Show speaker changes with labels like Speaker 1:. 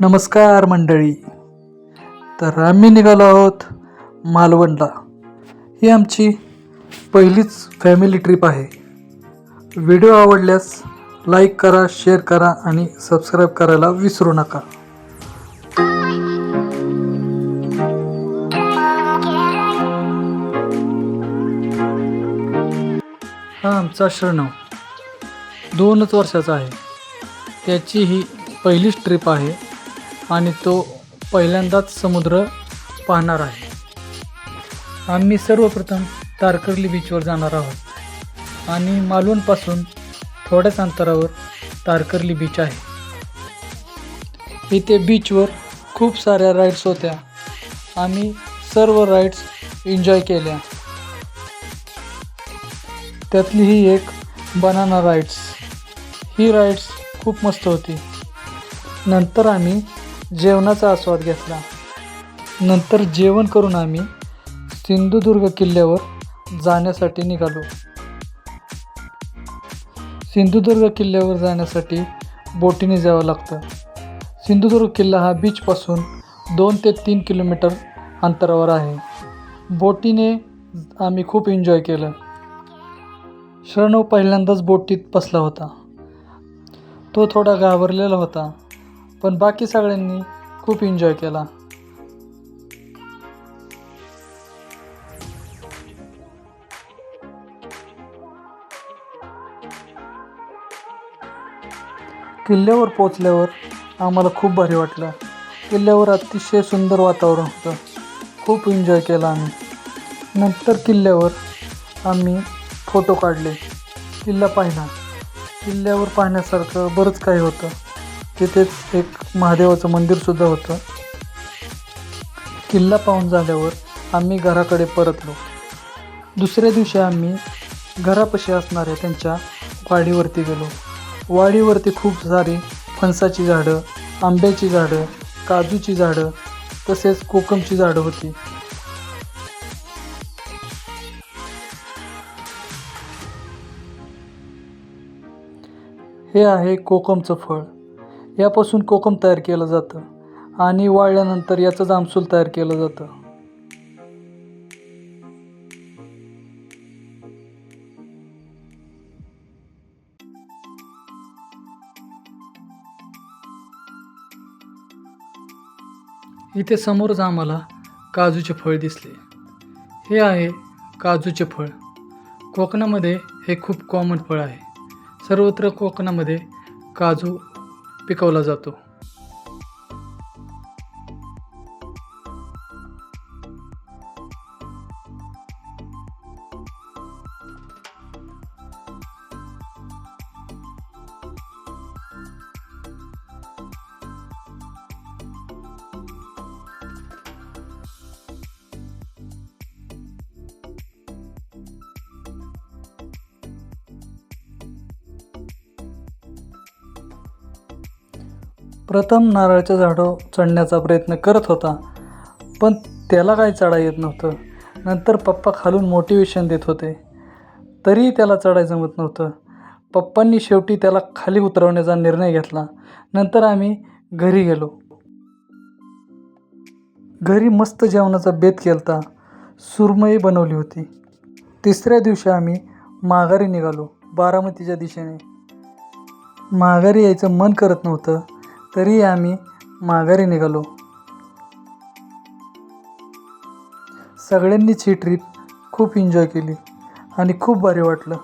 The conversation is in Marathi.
Speaker 1: नमस्कार मंडळी. तर आम्ही निघालो आहोत मालवणला. ही आमची पहिलीच फॅमिली ट्रिप आहे. व्हिडिओ आवडल्यास लाईक करा शेअर करा आणि सबस्क्राईब करायला विसरू नका. हा आमचा श्रणव दोनच वर्षाचा आहे. त्याची ही पहिलीच ट्रिप आहे. आणि तो पहिल्यांदाच समुद्र पाहणार आहे. आम्ही सर्वप्रथम तारकर्ली बीचवर जाणार आहोत. आणि मालवणपासून थोड्याच अंतरावर तारकर्ली बीच आहे. इथे बीचवर खूप साऱ्या राईड्स होत्या. आम्ही सर्व राईड्स एन्जॉय केल्या. त्यातली ही एक बनाना राईड्स ही राईड्स खूप मस्त होती. नंतर आम्ही जेवणाचा आस्वाद घेतला. नंतर जेवण करून आम्ही सिंधुदुर्ग किल्ल्यावर जाण्यासाठी निघालो. सिंधुदुर्ग किल्ल्यावर जाण्यासाठी बोटीने जावं लागतं. सिंधुदुर्ग किल्ला हा बीचपासून दोन ते तीन किलोमीटर अंतरावर आहे. बोटीने आम्ही खूप एन्जॉय केलं. श्रणव पहिल्यांदाच बोटीत बसला होता. तो थोडा घाबरलेला होता. पण बाकी सगळ्यांनी खूप एन्जॉय केला. किल्ल्यावर पोचल्यावर आम्हाला खूप भारी वाटलं. किल्ल्यावर अतिशय सुंदर वातावरण होतं. खूप एन्जॉय केला आम्ही. नंतर किल्ल्यावर आम्ही फोटो काढले. किल्ला पाहिला. किल्ल्यावर पाहण्यासारखं बरंच काही होतं. तिथेच एक महादेवाचं मंदिरसुद्धा होतं. किल्ला पाहून झाल्यावर आम्ही घराकडे परतलो. दुसऱ्या दिवशी आम्ही घरापाशी असणाऱ्या त्यांच्या वाडीवरती गेलो. वाडीवरती खूप सारी फणसाची झाडं आंब्याची झाडं काजूची झाडं तसेच कोकमची झाडं होती. हे आहे कोकमचं फळ. यापासून कोकम तयार केलं जातं आणि वाळल्यानंतर याचं जामसूल तयार केलं जातं. इथे समोरच आम्हाला काजूचे फळ दिसले. हे आहे काजूचे फळ. कोकणामध्ये हे खूप कॉमन फळ आहे. सर्वत्र कोकणामध्ये काजू पिकवला जातो. प्रथम नारळाच्या झाडं चढण्याचा प्रयत्न करत होता पण त्याला काही चढा येत नव्हतं. नंतर पप्पा खालून मोटिवेशन देत होते. तरीही त्याला चढाय जमत नव्हतं. पप्पांनी शेवटी त्याला खाली उतरवण्याचा निर्णय घेतला. नंतर आम्ही घरी गेलो. घरी मस्त जेवणाचा बेत केलता. सुरमई बनवली होती. तिसऱ्या दिवशी आम्ही माघारी निघालो बारामतीच्या दिशेने. माघारी यायचं मन करत नव्हतं. तरी आम्ही माघारी निघालो. सगळ्यांनीच ही ट्रीप खूप एन्जॉय केली आणि खूप भारी वाटलं.